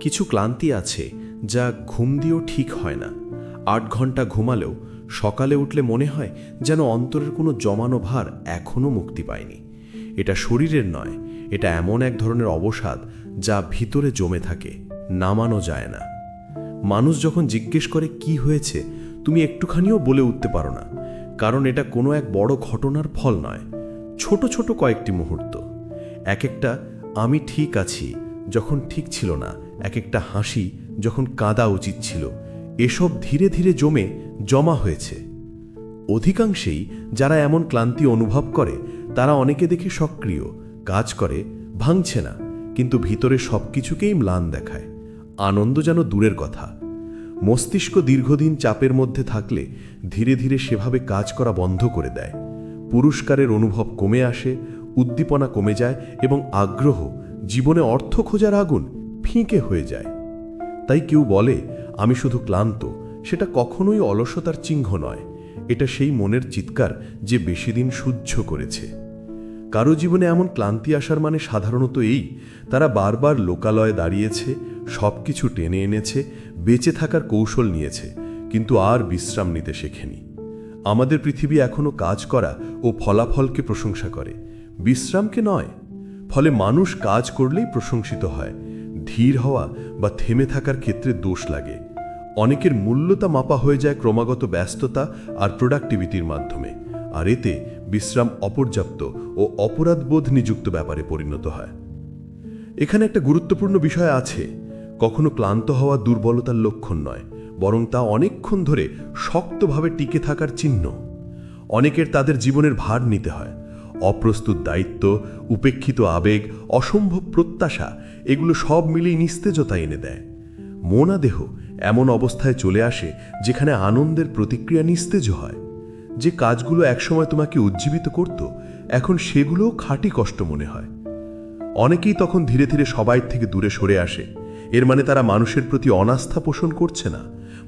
কিছু ক্লান্তি আছে যা ঘুম দিয়েও ঠিক হয় না। আট ঘণ্টা ঘুমালেও সকালে উঠলে মনে হয় যেন অন্তরের কোনো জমানো ভার এখনও মুক্তি পায়নি। এটা শরীরের নয়, এটা এমন এক ধরনের অবসাদ যা ভিতরে জমে থাকে, নামানো যায় না। মানুষ যখন জিজ্ঞেস করে কি হয়েছে, তুমি একটুখানিও বলে উঠতে পারো না, কারণ এটা কোনো এক বড় ঘটনার ফল নয়। ছোট ছোট কয়েকটি মুহূর্ত। এক একটা, আমি ঠিক আছি, যখন ঠিক ছিল না এক একটা হাসি যখন কাঁদা উচিত ছিল। এসব ধীরে ধীরে জমে, জমা হয়েছে। অধিকাংশেই যারা এমন ক্লান্তি অনুভব করে, তারা অনেকে দেখে সক্রিয়, কাজ করে, ভাঙছে না, কিন্তু ভিতরে সব কিছুকেই ম্লান দেখায়। আনন্দ যেন দূরের কথা। মস্তিষ্ক দীর্ঘদিন চাপের মধ্যে থাকলে ধীরে ধীরে সেভাবে কাজ করা বন্ধ করে দেয়। পুরস্কারের অনুভব কমে আসে, উদ্দীপনা কমে যায় এবং আগ্রহ, জীবনে অর্থ খোঁজার আগুন ফিঁকে হয়ে যায়। তাই কেউ বলে, আমি শুধু ক্লান্ত। সেটা কখনোই অলসতার চিহ্ন নয়। এটা সেই মনের চিৎকার যে বেশি দিন সহ্য করেছে। কারও জীবনে এমন ক্লান্তি আসার মানে সাধারণত এই, তারা বারবার লোকালয়ে দাঁড়িয়েছে সব কিছু টেনে এনেছে, বেঁচে থাকার কৌশল নিয়েছে, কিন্তু আর বিশ্রাম নিতে শেখেনি। আমাদের পৃথিবী এখনও কাজ করা ও ফলাফলকে প্রশংসা করে। বিশ্রামকে নয়, ফলে মানুষ কাজ করলেই প্রশংসিত হয়। ধীর হওয়া বা থেমে থাকার ক্ষেত্রে দোষ লাগে। অনেকের মূল্যতা মাপা হয়ে যায় ক্রমাগত ব্যস্ততা আর প্রোডাক্টিভিটির মাধ্যমে। আর এতে বিশ্রাম অপর্যাপ্ত ও অপরাধবোধ নিযুক্ত ব্যাপারে পরিণত হয়। এখানে একটা গুরুত্বপূর্ণ বিষয় আছে। কখনো ক্লান্ত হওয়া দুর্বলতার লক্ষণ নয়, বরং তা অনেকক্ষণ ধরে শক্তভাবে টিকে থাকার চিহ্ন। অনেকের তাদের জীবনের ভার নিতে হয় অপ্রস্তুত দায়িত্ব, উপেক্ষিত আবেগ, অসম্ভব প্রত্যাশা, এগুলো সব মিলিয়ে নিস্তেজতা এনে দেয়। মনা দেহ এমন অবস্থায় চলে আসে যেখানে আনন্দের প্রতিক্রিয়া নিস্তেজ হয়। যে কাজগুলো একসময় তোমাকে উজ্জীবিত করত, এখন সেগুলোও খাঁটি কষ্ট মনে হয়। অনেকেই তখন ধীরে ধীরে সবাই থেকে দূরে সরে আসে। এর মানে তারা মানুষের প্রতি অনাস্থা পোষণ করছে না,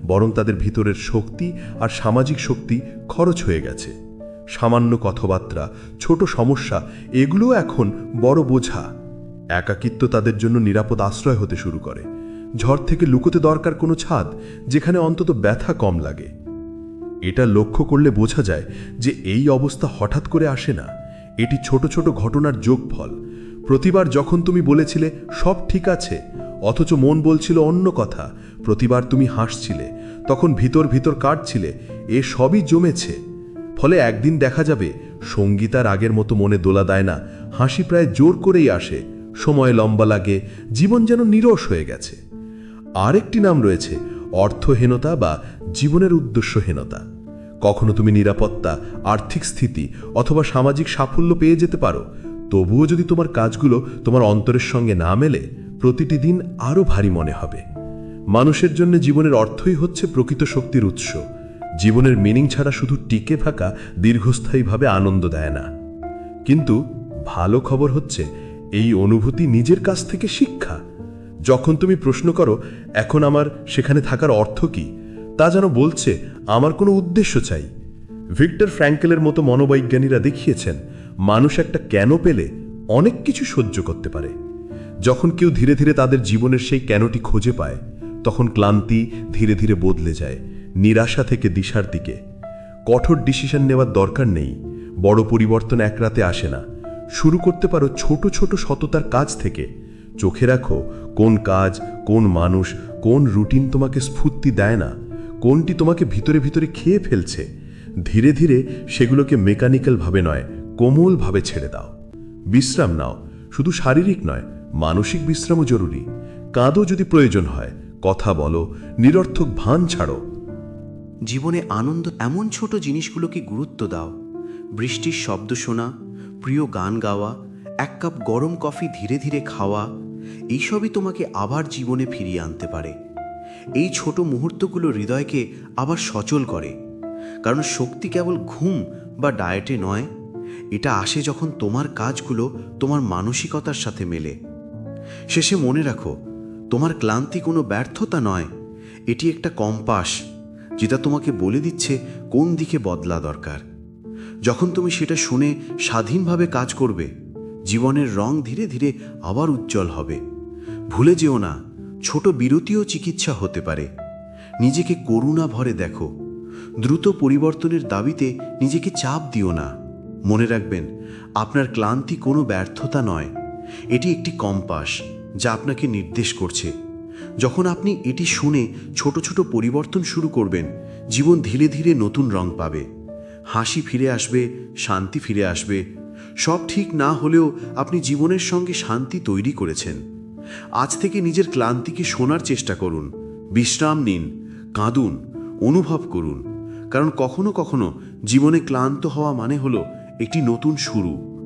বরং তাদের ভিতরের শক্তি আর সামাজিক শক্তি খরচ হয়ে গেছে। সামান্য কথাবার্তা, ছোট সমস্যা, এগুলোও এখন বড় বোঝা। একাকিত্ব তাদের জন্য নিরাপদ আশ্রয় হতে শুরু করে। ঝড় থেকে লুকোতে দরকার কোনো ছাদ, যেখানে অন্তত ব্যথা কম লাগে। এটা লক্ষ্য করলে বোঝা যায় যে এই অবস্থা হঠাৎ করে আসে না। এটি ছোট ছোট ঘটনার যোগফল। প্রতিবার যখন তুমি বলেছিলে, সব ঠিক আছে, অথচ মন বলছিল অন্য কথা, প্রতিবার তুমি হাসছিলে, তখন ভিতর ভিতর কাটছিলে, এ সবই জমেছে। ফলে একদিন দেখা যাবে সঙ্গীতার আগের মতো মনে দোলা দেয় না, হাসি প্রায় জোর করেই আসে, সময় লম্বা লাগে, জীবন যেন নিরস হয়ে গেছে। আরেকটি নাম রয়েছে, অর্থহীনতা বা জীবনের উদ্দেশ্যহীনতা। কখনো তুমি নিরাপত্তা, আর্থিক স্থিতি অথবা সামাজিক সাফল্য পেয়ে যেতে পারো, তবুও যদি তোমার কাজগুলো তোমার অন্তরের সঙ্গে না মেলে, প্রতিটি দিন আরও ভারী মনে হবে। মানুষের জন্য জীবনের অর্থই হচ্ছে প্রকৃত শক্তির উৎস জীবনের মিনিং ছাড়া শুধু টিকে থাকা দীর্ঘস্থায়ীভাবে আনন্দ দেয় না। কিন্তু ভালো খবর হচ্ছে, এই অনুভূতি নিজের কাছ থেকে শিক্ষা। যখন তুমি প্রশ্ন করো, এখন আমার সেখানে থাকার অর্থ কি? তা যেন বলছে, আমার কোনো উদ্দেশ্য চাই। ভিক্টর ফ্র্যাঙ্কেলের মতো মনোবৈজ্ঞানীরা দেখিয়েছেন, মানুষ একটা কেন পেলে অনেক কিছু সহ্য করতে পারে। যখন কেউ ধীরে ধীরে তাদের জীবনের সেই কেনটি খুঁজে পায়, তখন ক্লান্তি ধীরে ধীরে বদলে যায়। নিরাশা থেকে দিশার দিকে। কঠোর ডিসিশন নেওয়ার দরকার নেই। বড় পরিবর্তন এক রাতে আসে না। শুরু করতে পারো ছোট ছোট সততার কাজ থেকে। চোখে রাখো কোন কাজ, কোন মানুষ, কোন রুটিন তোমাকে স্ফূর্তি দেয় না। কোনটি তোমাকে ভিতরে ভিতরে খেয়ে ফেলছে। ধীরে ধীরে সেগুলোকে মেকানিক্যালভাবে নয় কোমলভাবে ছেড়ে দাও। বিশ্রাম নাও। শুধু শারীরিক নয়, মানসিক বিশ্রামও জরুরি। কাঁদও যদি প্রয়োজন হয়, কথা বলো, নিরর্থক ভান ছাড়ো। জীবনে আনন্দ এমন ছোট জিনিসগুলোকে গুরুত্ব দাও। বৃষ্টির শব্দ শোনা, প্রিয় গান গাওয়া, এক কাপ গরম কফি ধীরে ধীরে খাওয়া, এইসবই তোমাকে আবার জীবনে ফিরিয়ে আনতে পারে। এই ছোট মুহূর্তগুলো হৃদয়কে আবার সচল করে। কারণ শক্তি কেবল ঘুম বা ডায়েটে নয়, এটা আসে যখন তোমার কাজগুলো তোমার মানসিকতার সাথে মেলে। শেষে মনে রাখো, তোমার ক্লান্তি কোনো ব্যর্থতা নয়, এটি একটা কম্পাস। যেটা তোমাকে বলে দিচ্ছে কোন দিকে বদলা দরকার। যখন তুমি সেটা শুনে স্বাধীনভাবে কাজ করবে, জীবনের রং ধীরে ধীরে আবার উজ্জ্বল হবে। ভুলে যেও না, ছোট বিরতিও চিকিৎসা হতে পারে। নিজেকে করুণা ভরে দেখো। দ্রুত পরিবর্তনের দাবিতে নিজেকে চাপ দিও না। মনে রাখবেন, আপনার ক্লান্তি কোনো ব্যর্থতা নয়। এটি একটি কম্পাস যা আপনাকে নির্দেশ করছে। যখন আপনি এটি শুনে ছোট ছোট পরিবর্তন শুরু করবেন, জীবন ধীরে ধীরে নতুন রং পাবে। হাসি ফিরে আসবে, শান্তি ফিরে আসবে। সব ঠিক না হলেও আপনি জীবনের সঙ্গে শান্তি তৈরি করেছেন। আজ থেকে নিজের ক্লান্তিকে শোনার চেষ্টা করুন, বিশ্রাম নিন, কাঁদুন, অনুভব করুন। কারণ কখনো কখনো জীবনে ক্লান্ত হওয়া মানে হলো একটি নতুন শুরু।